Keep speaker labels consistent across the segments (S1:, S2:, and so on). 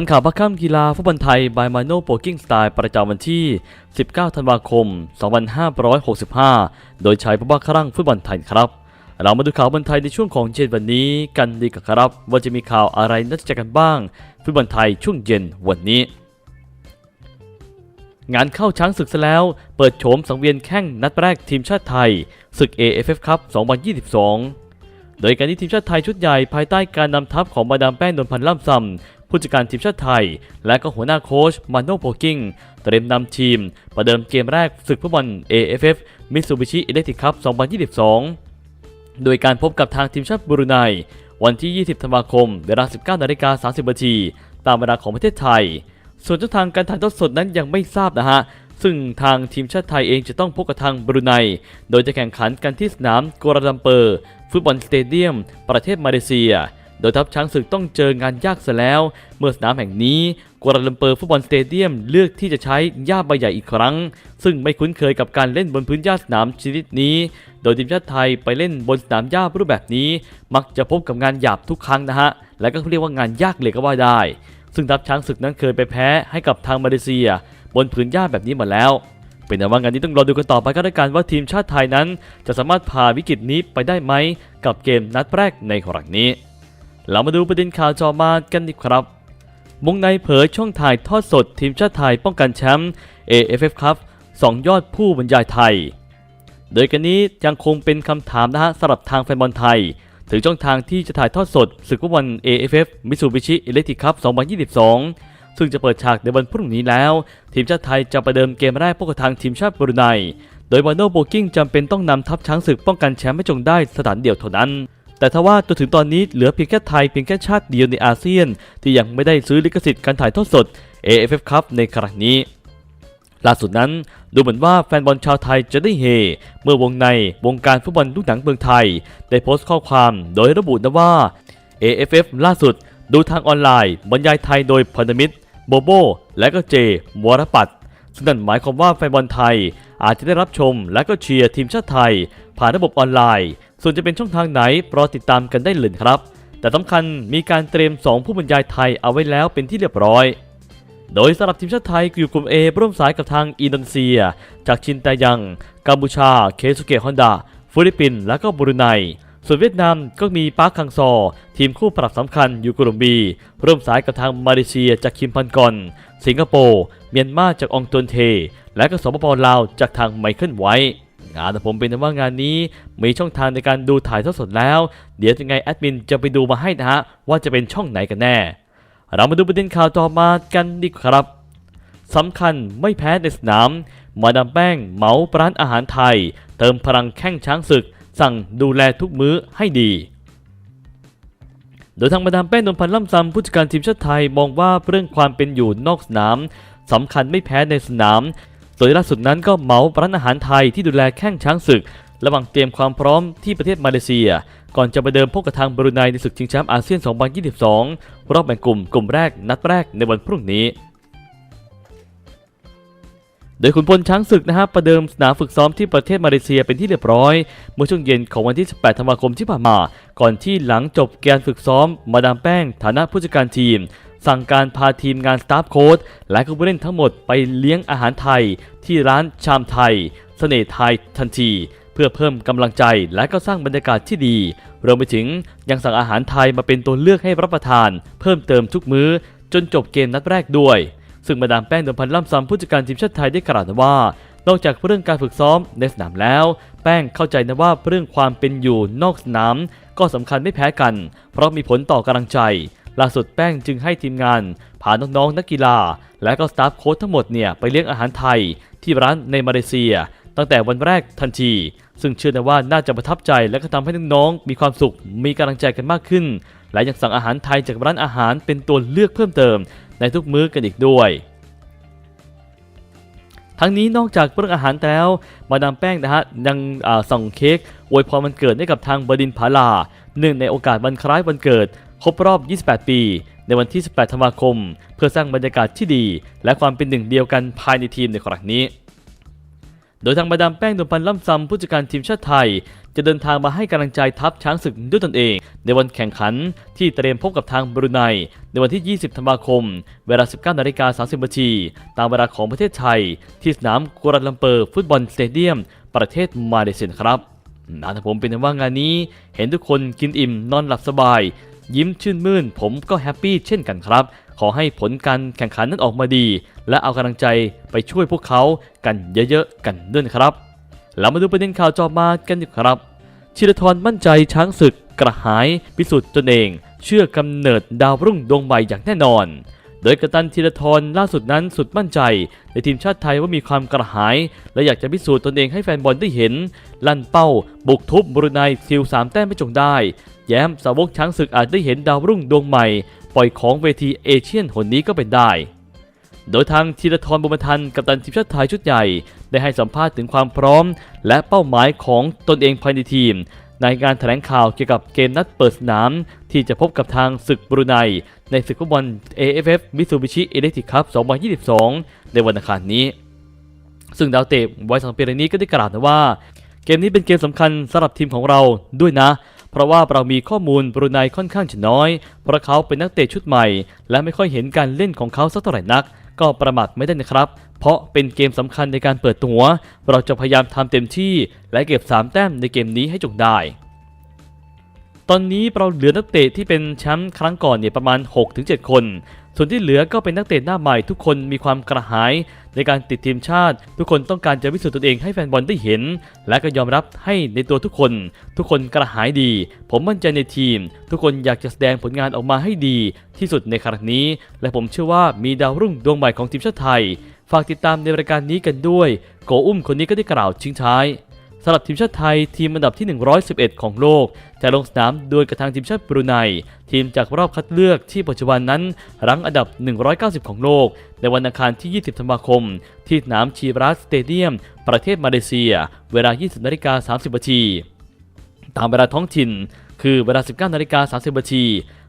S1: ทันข่าวพักค่ำกีฬาฟุตบอลไทยบายมาโนโปกิ้งสไตล์ประจำวันที่ 19 ธันวาคม 2565 โดยใช้พระบ้าครั่งฟุตบอลไทยครับ เรามาดูข่าวบอลไทยในช่วงของเย็นวันนี้กันดีกว่าครับ ว่าจะมีข่าวอะไรน่าจะกันบ้าง ฟุตบอลไทยช่วงเย็นวันนี้ งานเข้าช้างศึกซะแล้ว เปิดโฉมสังเวียนแข่งนัดแรกทีมชาติไทยศึก AFF ครับ 2022โดยการที่ทีมชาติไทยชุดใหญ่ภายใต้การนำทัพของมาดามแป้งนวลพันธ์ล่ำซำ ผู้จัดการทีมชาติไทย และก็หัวหน้าโค้ชมาโนโปกิ้งเตรียมนำทีม ประเดิมเกมแรกศึกฟุตบอล AFF Mitsubishi Electric Cup 2022 โดยการพบกับทางทีมชาติบรูไนวันที่ 20 ธันวาคม เวลา 19 นาฬิกา 30 นาที ตามเวลาของประเทศไทย ส่วนช่องทางการถ่ายทอดสดนั้นยังไม่ทราบนะฮะ ซึ่งทางทีมชาติไทยเองจะต้องพบกับทางบรูไน โดยจะแข่งขันกันที่สนามกัวลาลัมเปอร์ ฟุตบอลสเตเดียม ประเทศมาเลเซีย โดยทัพช้างศึกต้องเจองานยากเสียแล้ว เมื่อสนามแห่งนี้กัวลาลัมเปอร์ฟุตบอลสเตเดียมเลือกที่จะใช้หญ้าใบใหญ่อีกครั้ง ซึ่งไม่คุ้นเคยกับการเล่นบนพื้นหญ้าสนามชนิดนี้ โดยทีมชาติไทยไปเล่นบนสนามหญ้ารูปแบบนี้ มักจะพบกับงานหยาบทุกครั้งนะฮะ และก็เรียกว่างานยากเลยก็ว่าได้ ซึ่งทัพช้างศึกนั้นเคยไปแพ้ให้กับทางมาเลเซีย บนผืนหญ้าแบบนี้มาแล้วเป็นแต่ว่างานนี้ต้องรอดูกันต่อไปก็แล้วกันว่าทีมชาติไทยนั้น จะสามารถผ่าวิกฤตนี้ไปได้ไหมกับเกมนัดแรกในครั้งนี้ เรามาดูประเด็นข่าวจอมากันดีครับมุงในเผยช่องถ่ายทอดสดทีมชาติไทยป้องกันแชมป์ AFF ครับสองยอดผู้บรรยายไทย โดยกันนี้ยังคงเป็นคำถามนะฮะสำหรับทางแฟนบอลไทย ถึงช่องทางที่จะถ่ายทอดสดศึกฟุตบอล AFF Mitsubishi Electric Cup 2022 ซึ่งจะเปิดฉากในวันพรุ่งนี้แล้ว ทีมชาติไทยจะประเดิมเกมแรกพบกับทางทีมชาติบรูไน โดยมาโนโบกิ้งจำเป็นต้องนำทัพช้างศึกป้องกันแชมป์ให้จงได้สถานเดียวเท่านั้น แต่ทว่าจนถึงตอนนี้เหลือเพียงแค่ไทยเพียงแค่ชาติเดียวในอาเซียน ที่ยังไม่ได้ซื้อลิขสิทธิ์การถ่ายทอดสด AFF Cup ในครั้งนี้ล่าสุดนั้นดูเหมือนว่าแฟนบอลชาวไทยจะได้เฮ เมื่อวงในวงการฟุตบอลลูกหนังเมืองไทย ได้โพสต์ข้อความโดยระบุนะว่า AFF ล่าสุด ดูทางออนไลน์ บรรยายไทยโดยพันธมิตร โบโบ และก็เจมวรปัตซึ่งนั่นหมายความว่าแฟนบอลไทย อาจจะได้รับชมและก็เชียร์ทีมชาติไทย ผ่านระบบออนไลน์ ส่วนจะเป็นช่องทางไหนรอติดตามกันได้เลยครับ แต่สำคัญมีการเตรียม 2 ผู้บรรยายไทยเอาไว้แล้วเป็นที่เรียบร้อย โดยสำหรับทีมชาติไทยอยู่กลุ่ม A ร่วมสายกับทางอินโดนีเซีย จากชินแตยัง กัมพูชา เคสุเกะฮอนดาฟิลิปปินส์และก็บรูไน ส่วนเวียดนามก็มีปาร์คคังซอ ทีมคู่ปรับสำคัญอยู่กลุ่ม B ร่วมสายกับทางมาเลเซียจากคิมพันกอน สิงคโปร์เมียนมาจากองตวนเท และก็สปปลาวจากทางไมเคิลไวงานแต่ผมเป็นว่างานนี้มีช่องทางในการดูถ่ายทอดสดแล้ว เดี๋ยวยังไงแอดมินจะไปดูมาให้นะฮะ ว่าจะเป็นช่องไหนกันแน่ เรามาดูประเด็นข่าวต่อมากันดีกว่าครับสำคัญไม่แพ้ในสนาม มาดามแป้งเหมาร้านอาหารไทย เติมพลังแข้งช้างศึก สั่งดูแลทุกมื้อให้ดี โดยทางมาดามแป้งนวลพันธ์ล่ำซำผู้จัดการทีมชาติไทยมองว่าเรื่องความเป็นอยู่นอกสนามสำคัญไม่แพ้ในสนามโดยล่าสุดนั้นก็เหมาร้านอาหารไทยที่ดูแลแข้งช้างศึก ระหว่างเตรียมความพร้อมที่ประเทศมาเลเซีย ก่อนจะไปเดิมพบกับทางบรูไนในศึกชิงแชมป์อาเซียน 2022 รอบแบ่งกลุ่มกลุ่มแรกนัดแรกในวันพรุ่งนี้ โดยขุนพลช้างศึกนะฮะประเดิมสนามฝึกซ้อมที่ประเทศมาเลเซียเป็นที่เรียบร้อย เมื่อช่วงเย็นของวันที่ 18 ธันวาคมที่ผ่านมา ก่อนที่หลังจบการฝึกซ้อม มาดามแป้ง ฐานะผู้จัดการทีม สั่งการพาทีมงานสตาฟโค้ชและผู้เล่นทั้งหมดไปเลี้ยงอาหารไทย ที่ร้านชามไทยเสน่ห์ไทยทันที เพื่อเพิ่มกำลังใจและก็สร้างบรรยากาศที่ดีรวมไปถึงยังสั่งอาหารไทยมาเป็นตัวเลือกให้รับประทาน เพิ่มเติมทุกมื้อจนจบเกมนัดแรกด้วย ซึ่งมาดามแป้งนวลพันธ์ล่ำซำผู้จัดการทีมชาติไทยได้กล่าวว่านอกจากเรื่องการฝึกซ้อมในสนามแล้ว แป้งเข้าใจนะว่าเรื่องความเป็นอยู่นอกสนาม ก็สำคัญไม่แพ้กัน เพราะมีผลต่อกำลังใจล่าสุดแป้งจึงให้ทีมงานพาน้องๆนักกีฬา และก็สตาฟโค้ชทั้งหมดเนี่ยไปเลี้ยงอาหารไทย ที่ร้านในมาเลเซีย ตั้งแต่วันแรกทันที ซึ่งเชื่อนะว่าน่าจะประทับใจและก็ทำให้น้องๆมีความสุขมีกำลังใจกันมากขึ้น และยังสั่งอาหารไทยจากร้านอาหารเป็นตัวเลือกเพิ่มเติม ในทุกมื้อกันอีกด้วย ทั้งนี้นอกจากเรื่องอาหารแล้ว มาดามแป้งนะฮะยังส่งเค้กอวยพรวันเกิดให้กับทางบดินผาลาเนื่องในโอกาสวันคล้ายวันเกิด ครบรอบ 28 ปี ในวันที่ 18 ธันวาคม เพื่อสร้างบรรยากาศที่ดี และความเป็นหนึ่งเดียวกันภายในทีมในครั้งนี้ โดยทางมาดามแป้งนวลพันธ์ล่ำซำผู้จัดการทีมชาติไทย จะเดินทางมาให้กำลังใจทัพช้างศึกด้วยตนเอง ในวันแข่งขันที่เตรียมพบกับทางบรูไนในวันที่ 20 ธันวาคม เวลา 19นาฬิกา30นาทีตามเวลาของประเทศไทย ที่สนามกัวลาลัมเปอร์ฟุตบอลสเตเดียม ประเทศมาเลเซียครับนะผมเป็นว่างานนี้ เห็นทุกคนกินอิ่มนอนหลับสบาย ยิ้มชื่นมื่น ผมก็แฮปปี้เช่นกันครับ ขอให้ผลการแข่งขันนั้นออกมาดี และเอากำลังใจไปช่วยพวกเขากันเยอะๆกันด้วยครับเรามาดูประเด็นข่าวจอมากันดีครับ ชิรทรมั่นใจช้างศึกกระหายพิสูจน์ตนเอง เชื่อกำเนิดดาวรุ่งดวงใหม่อย่างแน่นอน โดยกัปตันธีรทรล่าสุดนั้นสุดมั่นใจ ในทีมชาติไทยว่ามีความกระหาย และอยากจะพิสูจน์ตนเองให้แฟนบอลได้เห็น ลั่นเป้า บุกทุบบรูไนซิลสามแต้มไม่จงได้ แย้มสาวกช้างศึกอาจได้เห็นดาวรุ่งดวงใหม่ ปล่อยของเวทีเอเชียนหนนี้ก็เป็นได้ โดยทางธีรทรบุญมทันกัปตันทีมชาติไทยชุดใหญ่ ได้ให้สัมภาษณ์ถึงความพร้อม และเป้าหมายของตนเองภายในทีม ในการแถลงข่าวเกี่ยวกับเกมนัดเปิดสนาม ที่จะพบกับทางศึกบรูไนในศึกฟุตบอล AFF Mitsubishi Electric Cup 2022 ในวันอังคารนี้ ซึ่งดาวเตะไวสองปีรนี้ก็ได้กล่าวนะว่า เกมนี้เป็นเกมสำคัญสำหรับทีมของเราด้วยนะ เพราะว่าเรามีข้อมูลบรูไนค่อนข้างจะน้อย เพราะเขาเป็นนักเตะชุดใหม่ และไม่ค่อยเห็นการเล่นของเขาสักเท่าไหร่นัก ก็ประมาทไม่ได้นะครับ เพราะเป็นเกมสำคัญในการเปิดตัว เราจะพยายามทำเต็มที่ และเก็บ 3 แต้มในเกมนี้ให้จงได้ ตอนนี้เราเหลือนักเตะที่เป็นแชมป์ครั้งก่อนเนี่ยประมาณ 6-7 คน ส่วนที่เหลือก็เป็นนักเตะหน้าใหม่ทุกคนมีความกระหาย ในการติดทีมชาติ ทุกคนต้องการจะพิสูจน์ตนเองให้แฟนบอลได้เห็น และก็ยอมรับให้ในตัวทุกคน ทุกคนกระหายดี ผมมั่นใจในทีม ทุกคนอยากจะแสดงผลงานออกมาให้ดี ที่สุดในครั้งนี้ และผมเชื่อว่ามีดาวรุ่งดวงใหม่ของทีมชาติไทย ฝากติดตามในรายการนี้กันด้วย โกอุ้มคนนี้ก็ได้กล่าวทิ้งท้าย สำหรับทีมชาติไทยทีมอันดับที่ 111 ของโลก จะลงสนามโดยกระทางทีมชาติบรูไนทีมจากรอบคัดเลือกที่ปัจจุบันนั้นรั้งอันดับ 190 ของโลก ในวันอังคารที่ 20 ธันวาคม ที่สนามชีบรัสสเตเดียม ประเทศมาเลเซีย เวลา 20นาฬิกา30นาทีตามเวลาท้องถิ่น คือเวลา 19นาฬิกา30นาที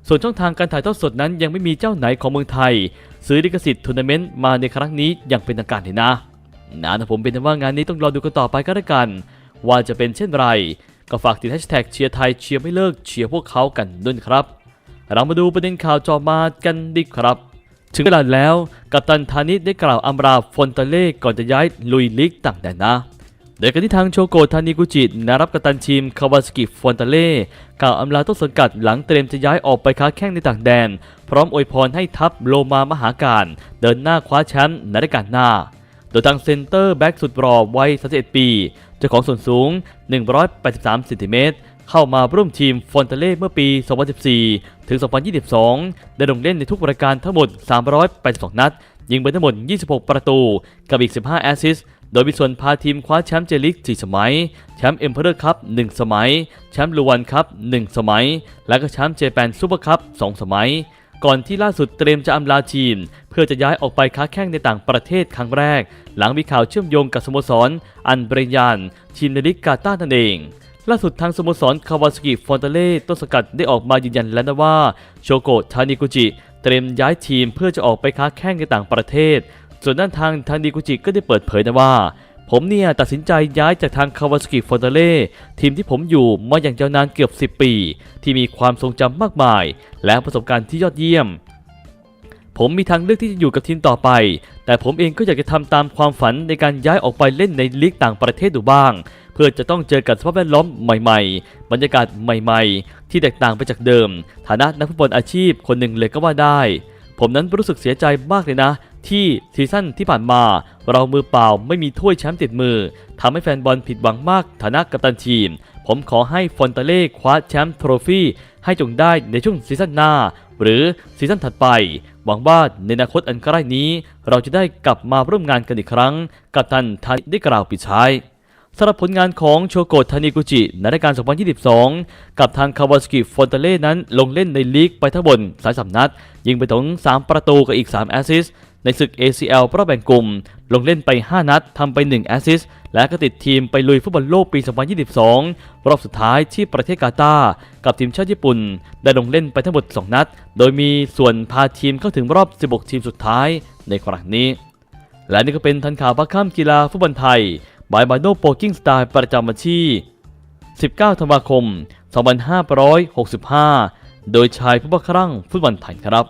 S1: ส่วนช่องทางการถ่ายทอดสดนั้นยังไม่มีเจ้าไหนของเมืองไทย ซื้อลิขสิทธิ์ทัวร์นาเมนต์มาในครั้งนี้อย่างเป็นทางการเลยนะนะนะผมเป็นว่างานนี้ต้องรอดูกันต่อไปก็แล้วกัน ว่าจะเป็นเช่นไร ก็ฝากติดแฮชแท็กเชียร์ไทยเชียร์ไม่เลิกเชียร์พวกเขากันด้วยครับ เรามาดูประเด็นข่าวจอมากันดีครับ ถึงเวลาแล้วกัปตันธานิชได้กล่าวอำลาฟอนตาเล่ก่อนจะย้ายลุยลีกต่างแดนนะโดยกันที่ทางโชโกทานิกุจินารับกัปตันทีมคาวาสกิฟอนตาเล่กล่าวอำลาต้นสังกัดหลังเตรียมจะย้ายออกไปค้าแข้งในต่างแดน พร้อมอวยพรให้ทัพโลมามหาการ เดินหน้าคว้าแชมป์ในรายการหน้า โดยทางเซนเตอร์แบ็กสุดรอวัย31ปี เจ้าของส่วนสูง 183เซนติเมตรเข้ามาร่วมทีมฟอนเตเล่เมื่อปี 2014 ถึง 2022 ได้ลงเล่นในทุกรายการทั้งหมด 382 นัด ยิงไปทั้งหมด 26 ประตู กับอีก 15 แอสซิสต์ โดยมีส่วนพาทีมคว้าแชมป์เจลิก 4 สมัย แชมป์เอ็มเพอเรอร์คัพ 1 สมัย แชมป์ลูวันคัพ 1 สมัย และก็แชมป์เจแปนซูเปอร์คัพ 2 สมัย ก่อนที่ล่าสุดเตรียมจะอำลาทีม เพื่อจะย้ายออกไปค้าแข่งในต่างประเทศครั้งแรก หลังมีข่าวเชื่อมโยงกับสโมสรอันเบรยาน ทีมในลิกกาต้านั่นเองล่าสุดทางสโมสรคาวาสกิฟอนเตเล่ต้นสกัดได้ออกมายืนยันแล้วนะว่าโชโกะทานิกุจิ เตรียมย้ายทีมเพื่อจะออกไปค้าแข่งในต่างประเทศ ส่วนด้านทางทานิกุจิก็ได้เปิดเผยนะว่า ผมเนี่ยตัดสินใจย้ายจากทางคาวาสกิฟอนเตเล่ทีมที่ผมอยู่มาอย่างยาวนานเกือบ 10 ปี ที่มีความทรงจำมากมาย และประสบการณ์ที่ยอดเยี่ยม ผมมีทางเลือกที่จะอยู่กับทีมต่อไป แต่ผมเองก็อยากจะทำตามความฝันในการย้ายออกไปเล่นในลีกต่างประเทศดูบ้าง เพื่อจะต้องเจอกับสภาพแวดล้อมใหม่ ๆ บรรยากาศใหม่ ๆ ที่แตกต่างไปจากเดิม ฐานะนักฟุตบอลอาชีพคนหนึ่งเลยก็ว่าได้ ผมนั้นรู้สึกเสียใจมากเลยนะ ที่ซีซั่นที่ผ่านมา เรามือเปล่าไม่มีถ้วยแชมป์ติดมือทำให้แฟนบอลผิดหวังมากฐานะกัปตันทีม ผมขอให้ฟอนตาเล่คว้าแชมป์โทรฟี่ให้จงได้ในช่วงซีซั่นหน้า หรือซีซั่นถัดไป หวังว่าในอนาคตอันใกล้นี้ เราจะได้กลับมาร่วมงานกันอีกครั้ง กับท่านทานิได้กล่าวปิดท้าย สำหรับผลงานของโชโกะทานิกุจิในรายการ 2022 กับทางคาวาสกิฟอนเตเล่นั้นลงเล่นในลีกไปทั้งหมด33 นัด ยิงไปถึง 3 ประตูกับอีก 3 แอสซิสต์ในศึก ACL รอบแบ่งกลุ่ม ลงเล่นไป 5 นัดทำไป 1 แอสซิสต์และก็ติดทีมไปลุยฟุตบอลโลกปี 2022 รอบสุดท้ายที่ประเทศกาตาร์กับทีมชาติญี่ปุ่น ได้ลงเล่นไปทั้งหมด 2 นัด โดยมีส่วนพาทีมเข้าถึงรอบ 16 ทีมสุดท้ายในครั้งนี้ และนี่ก็เป็นทันข่าวพักค่ำกีฬาฟุตบอลไทย บายบาโนโปกิ้งสไตล์ประจำวันที่ 19 ธันวาคม 2565 โดยชายผู้บัครั่งฟุตบอลไทยครับ